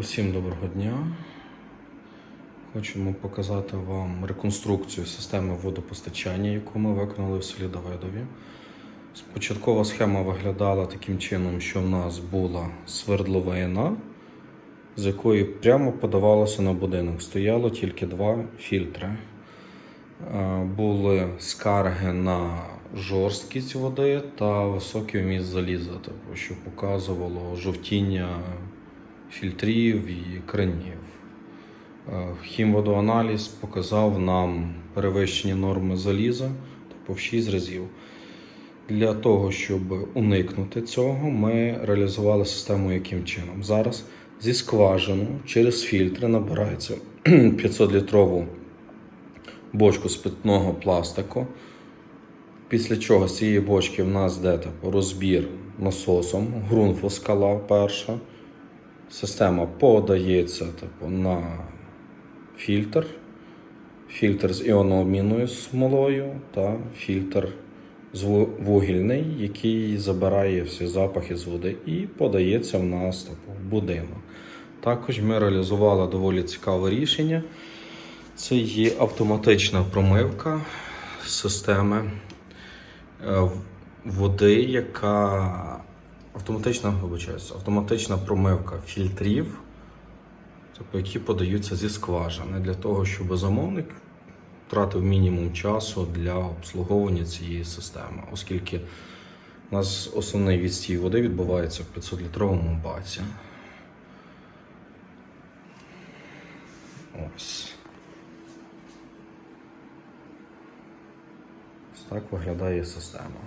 Усім доброго дня. Хочемо показати вам реконструкцію системи водопостачання, яку ми виконали в селі Давидові. Спочаткова схема виглядала таким чином, що в нас була свердловина, з якої прямо подавалося на будинок. Стояло тільки два фільтри. Е, Були скарги на жорсткість води та високий вміст заліза, тобто, що показувало жовтіння фільтрів і кранів. Е, Хімводоаналіз показав нам перевищені норми заліза тобто в 6 разів. Для того, щоб уникнути цього, ми реалізували систему яким чином. Зараз зі скважину через фільтри набирається 500-літрову бочку з питного пластику. Після чого з цієї бочки в нас йде типу, розбір насосом, ґрунтвоскала перша. Система подається типу, на фільтр, фільтр з іонообмінною смолою та фільтр вугільний, який забирає всі запахи з води і подається в нас типу, в будинок. Також ми реалізували доволі цікаве рішення. Це є автоматична промивка системи е, води, яка автоматична, вибачаюся, автоматична промивка фільтрів, тобто, які подаються зі скважини, для того, щоб замовник втратив мінімум часу для обслуговування цієї системи, оскільки у нас основний відстій води відбувається в 500-літровому баці. Ось. Ось так виглядає система.